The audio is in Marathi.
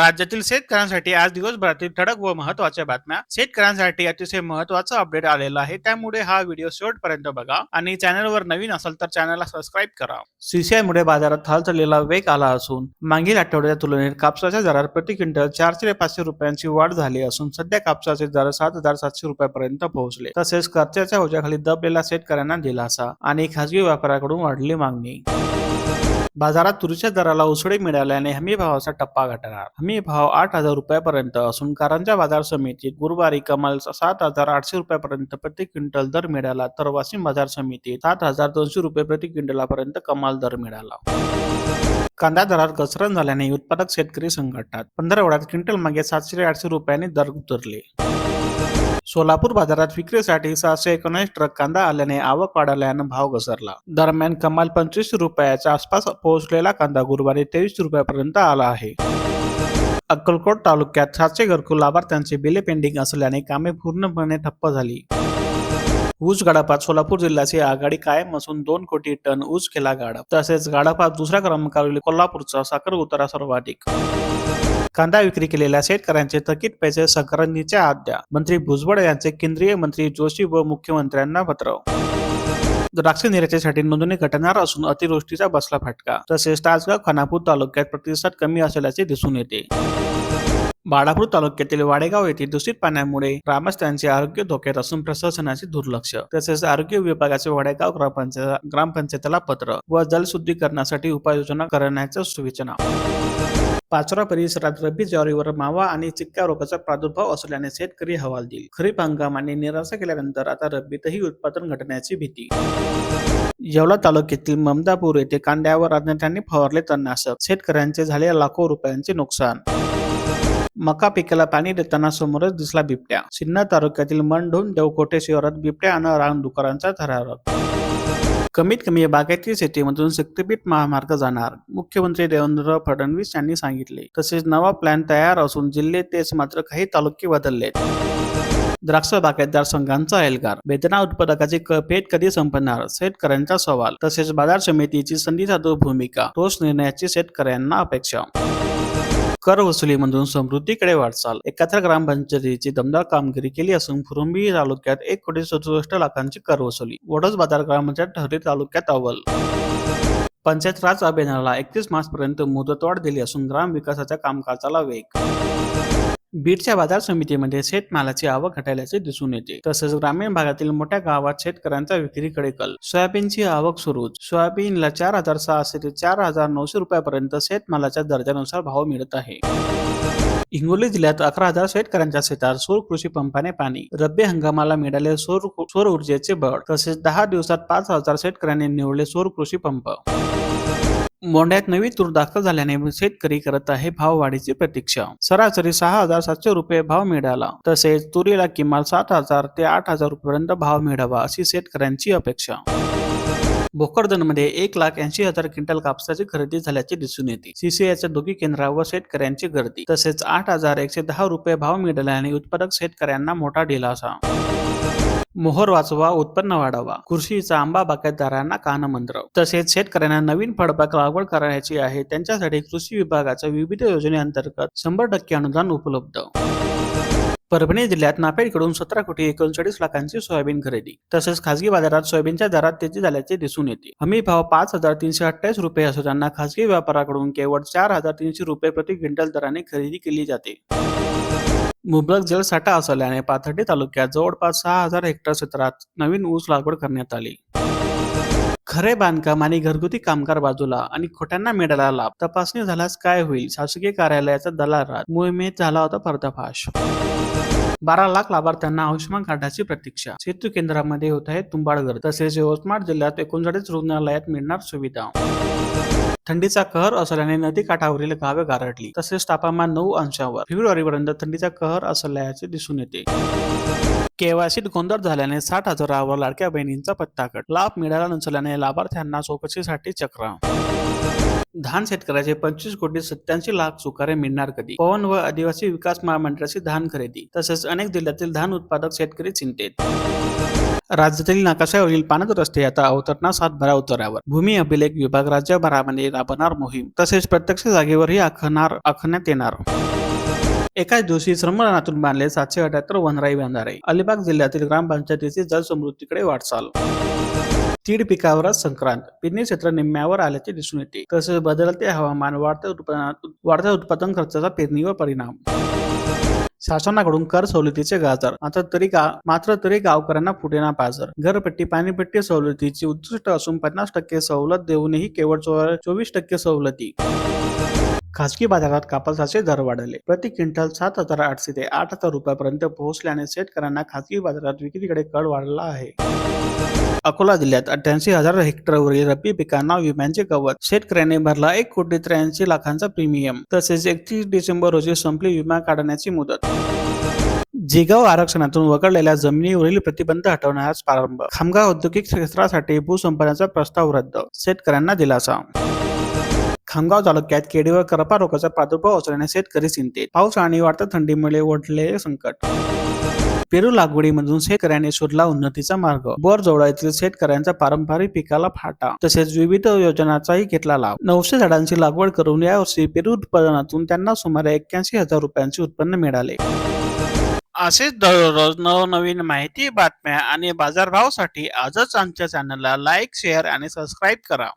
राज्यातील शेतकऱ्यांसाठी आज दिवसभरातील ठळक व महत्त्वाच्या बातम्या. शेतकऱ्यांसाठी अतिशय महत्वाचं अपडेट आलेलं आहे. त्यामुळे हा व्हिडिओ शेवटपर्यंत बघा. आणि चॅनलवर नवीन असाल तर चॅनलला सबस्क्राईब करा. सीसीआय मुळे बाजारात हालचालीला वेग आला असून मागील आठवड्याच्या तुलनेत कापसाच्या दरात प्रति क्विंटल चारशे ते पाचशे रुपयांची वाढ झाली असून सध्या कापसाचे दर सात हजार सातशे रुपयापर्यंत पोहोचले. तसेच खर्चाच्या ओझ्याखाली दबलेला शेतकऱ्यांना दिलासा आणि खासगी व्यापाऱ्याकडून वाढली मागणी. बाजारात तुरीच्या दराला उसळी मिळाल्याने हमी भावाचा टप्पा घटणार. हमी भाव आठ हजार रुपयापर्यंत असून कारंजा बाजार समितीत गुरुवारी कमाल सात हजार आठशे रुपयापर्यंत प्रति क्विंटल दर मिळाला. तर वाशिम बाजार समितीत सात हजार दोनशे रुपये प्रति क्विंटलापर्यंत कमाल दर मिळाला. कांदा दरात घसरण झाल्याने उत्पादक शेतकरी संकटात. पंधरवड्यात क्विंटल मागे सातशे ते आठशे रुपयांनी दर उतरले. सोलापूर बाजारात विक्रीसाठी सहाशे एकोणीस ट्रक कांदा आल्याने आवक वाढल्यानं भाव घसरला. दरम्यान कमाल पंचवीस रुपयाच्या आसपास पोहोचलेला कांदा गुरुवारी तेवीस रुपयापर्यंत आला आहे. अक्कलकोट तालुक्यात सातशे घरकुल लाभार्थ्यांची बिले पेंडिंग असल्याने कामे पूर्णपणे ठप्प झाली. ऊस गाडापात सोलापूर जिल्ह्याची आघाडी कायम असून दोन कोटी टन ऊस केला गाडप तसेच गाडापात दुसऱ्या क्रमांकावरील कोल्हापूरचा साखर उतारा सर्वाधिक. कांदा विक्री केलेल्या शेतकऱ्यांचे थकीत पैसे संक्रांतीच्या आद्या. मंत्री भुजबळ यांचे केंद्रीय मंत्री जोशी व मुख्यमंत्र्यांना पत्र. द्राक्ष निर्यातीसाठी नोंदणी घटणार असून अतिवृष्टीचा बसला फटका. तसेच तासगाव खानापूर तालुक्यात प्रतिसाद कमी असल्याचे दिसून येते. बाळापूर तालुक्यातील वाडेगाव येथे दूषित पाण्यामुळे ग्रामस्थांचे आरोग्य धोक्यात असून प्रशासनाचे दुर्लक्ष. तसेच आरोग्य विभागाचे वाडेगाव ग्रामपंचायत ग्रामपंचायतीला पत्र व जलशुद्धीकरणासाठी उपाययोजना करण्याच्या सूचना. पाचोरा परिसरात रब्बी ज्वारीवर मावा आणि चिक्का रोगाचा प्रादुर्भाव असल्याने शेतकरी हवालदिल खरीप हंगामाने निराशा केल्यानंतर आता रब्बीतही उत्पादन घटण्याची भीती. येवला तालुक्यातील ममदापूर येथे कांद्यावर अज्ञातांनी फवारले तणनाशक. शेतकऱ्यांचे झाले लाखो रुपयांचे नुकसान. मका पिकाला पाणी देताना समोरच दिसला बिबट्या. सिन्नर तालुक्यातील मंढून देवकोटे शिवारात बिबट्या आणि रानडुकरांचा थरारक कमीत कमी बागायती शेतीमधून शक्तीपीठ महामार्ग जाणार मुख्यमंत्री देवेंद्र फडणवीस यांनी सांगितले. तसेच नवा प्लॅन तयार असून जिल्हे तेच मात्र काही तालुके बदललेत. द्राक्ष बागायतदार संघांचा एल्गार. बेदना उत्पादकाची क- पेट कधी संपणार? शेतकऱ्यांचा सवाल. तसेच बाजार समितीची संधी साधू भूमिका. तोच निर्णयाची शेतकऱ्यांना अपेक्षा. कर वसुलीमधून समृद्धीकडे वाटचाल. एकत्र ग्रामपंचायतीची दमदार कामगिरी केली असून फुरुंबी तालुक्यात एक कोटी सदुसष्ट लाखांची कर वसुली. वडोज बाजार ग्रामपंचायत ठरली तालुक्यात अव्वल. पंचायत राज अभियानाला एकतीस मार्च पर्यंत मुदतवाढ दिली असून ग्राम विकासाच्या कामकाजाला वेग बीडच्या बाजार समितीमध्ये शेतमालाची आवक घटायल्याचे दिसून येते. तसेच ग्रामीण भागातील मोठ्या गावात शेतकऱ्यांचा विक्रीकडे कल सोयाबीनची आवक सुरूच. सोयाबीनला चार हजार सहाशे ते चार हजार नऊशे रुपयापर्यंत शेतमालाच्या दर्जानुसार भाव मिळत आहे. हिंगोली जिल्ह्यात अकरा हजार शेतकऱ्यांच्या शेतात सौर कृषी पंपाने पाणी रब्बी हंगामाला मिळाले सौर सौर ऊर्जेचे बळ तसेच दहा दिवसात पाच हजार शेतकऱ्यांनी निवडले सौर कृषी पंप. मोंड्यात नवी तूर दाखल झाल्याने शेतकरी करत आहे भाववाढीची प्रतीक्षा. सरासरी सहा हजार सातशे रुपये भाव मिळाला. तसेच तुरीला किमान सात हजार ते आठ हजार रुपयापर्यंत भाव मिळावा अशी शेतकऱ्यांची अपेक्षा. भोकरदनमध्ये एक लाख ऐंशी हजार क्विंटल कापसाची खरेदी झाल्याचे दिसून येते. सीसीआयच्या दोघी केंद्रावर शेतकऱ्यांची गर्दी. तसेच आठ हजार एकशे दहा रुपये भाव मिळाल्याने उत्पादक शेतकऱ्यांना मोठा दिलासा. मोहर वाचवा उत्पन्न वाढवा. कृषीचा आंबा बागायतदारांना कानमंत्र. तसेच शेतकऱ्यांना नवीन फळबाग लागवड करायची आहे. त्यांच्यासाठी कृषी विभागाच्या विविध योजनेअंतर्गत शंभर टक्के अनुदान उपलब्ध. परभणी जिल्ह्यात नापेडकडून सतरा कोटी एकोणचाळीस लाखांची सोयाबीन खरेदी. तसेच खासगी बाजारात सोयाबीनच्या दरात तेजी झाल्याचे दिसून येते. हमी भाव पाच हजार तीनशे अठ्ठावीस रुपये असताना खासगी व्यापाराकडून केवळ चार हजार तीनशे रुपये प्रति क्विंटल दराने खरेदी केली जाते. मुबलक जलसाठा असल्याने पाथर्डी तालुक्यात जवळपास सहा हजार हेक्टर क्षेत्रात नवीन ऊस लागवड करण्यात आली. खरे बांधकाम आणि घरगुती कामगार बाजूला आणि खोट्यांना मिळाला लाभ. तपासणी झाल्यास काय होईल? शासकीय कार्यालयाचा दलाल मोहिमेत झाला होता पर्दाफाश. बारा लाख लाभार्थ्यांना आयुष्यमान कार्डाची प्रतीक्षा. सेतू केंद्रामध्ये होत आहे तुंबाडगर तसेच यवतमाळ जिल्ह्यात एकोणचाळीस रुग्णालयात मिळणार सुविधा. थंडीचा कहर असल्याने नदी काठावरील गावे गारठली. तसेच तापमान नऊ अंशावर. फेब्रुवारीपर्यंत थंडीचा कहर असल्याचे दिसून येते. केवायसीत गोंधळ झाल्याने साठ हजारावर लाडक्या बहिणींचा पत्ताकट लाभ मिळाला नसल्याने लाभार्थ्यांना चौकशीसाठी चक्र. धान शेतकऱ्याचे पंचवीस कोटी सत्याऐंशी लाख चुकारे मिळणार कधी? पवन व आदिवासी विकास महामंडळाची धान खरेदी. तसेच अनेक जिल्ह्यातील धान उत्पादक शेतकरी चिंतेत. राज्यातील नकाशावरील पानद रस्ते आता अवतरणार सातबारा उतारावर. भूमी अभिलेख विभाग राज्यभरामध्ये राबणार मोहीम. तसेच प्रत्यक्ष जागेवरही आखणार आखण्यात येणार. एकाच दिवशी श्रमदानातून बांधले सातशे अठ्याहत्तर वनराई बंधारे. अलिबाग जिल्ह्यातील ग्रामपंचायतीची जलसमृद्धीकडे वाटचाल. तीड पिकावरच संक्रांत. पिरणी क्षेत्र निम्म्यावर आल्याचे दिसून येते. तसेच बदलते हवामान वाढत्या उत्पादनात वाढत्या उत्पादन खर्चाचा पेरणीवर परिणाम. शासनाकडून कर सवलतीचे गाजर. आता तरी गा मात्र तरी गावकऱ्यांना फुटेना पाजर घरपट्टी पाणीपट्टी सवलतीची उद्दिष्ट असून पन्नास टक्के सवलत देऊनही केवळ चो- चोवीस टक्के सवलती. खासगी बाजारात कापसाचे दर वाढले. प्रति क्विंटल सात हजार आठशे ते आठ हजार रुपयापर्यंत पोहोचल्याने शेतकऱ्यांना खासगी बाजारात विक्रीकडे कळ वाढला आहे. अकोला जिल्ह्यात अठ्ठ्याऐंशी हजार हेक्टरवरील रब्बी पिकांना विम्यांचे कवच. शेतकऱ्यांनी भरला एक कोटी त्र्याऐंशी लाखांचा प्रीमियम. तसेच एकतीस डिसेंबर रोजी संपली विमा काढण्याची मुदत. जिगाव आरक्षणातून वगळलेल्या जमिनीवरील प्रतिबंध हटवण्यास प्रारंभ. खामगाव औद्योगिक क्षेत्रासाठी भूसंपादनाचा प्रस्ताव रद्द. शेतकऱ्यांना दिलासा. खामगाव तालुक्यात केडीवर करपा रोगाचा प्रादुर्भाव असल्याने शेतकरी चिंतेत. पाऊस आणि वाढत्या थंडीमुळे ओढले संकट. पेरू लागवडीमधून शेतकऱ्याने शोधला उन्नतीचा मार्ग. बोरजवळ येथील शेतकऱ्यांचा पारंपरिक पिकाला फाटा. तसेच विविध योजनांचाही घेतला लाभ. नऊशे झाडांची लागवड करून यावर्षी पेरू उत्पादनातून त्यांना सुमारे एक्क्याऐंशी हजार रुपयांचे उत्पन्न मिळाले. असेच दररोज नवनवीन माहिती बातम्या आणि बाजारभावासाठी आजच आमच्या चॅनलला लाईक शेअर आणि सबस्क्राईब करा.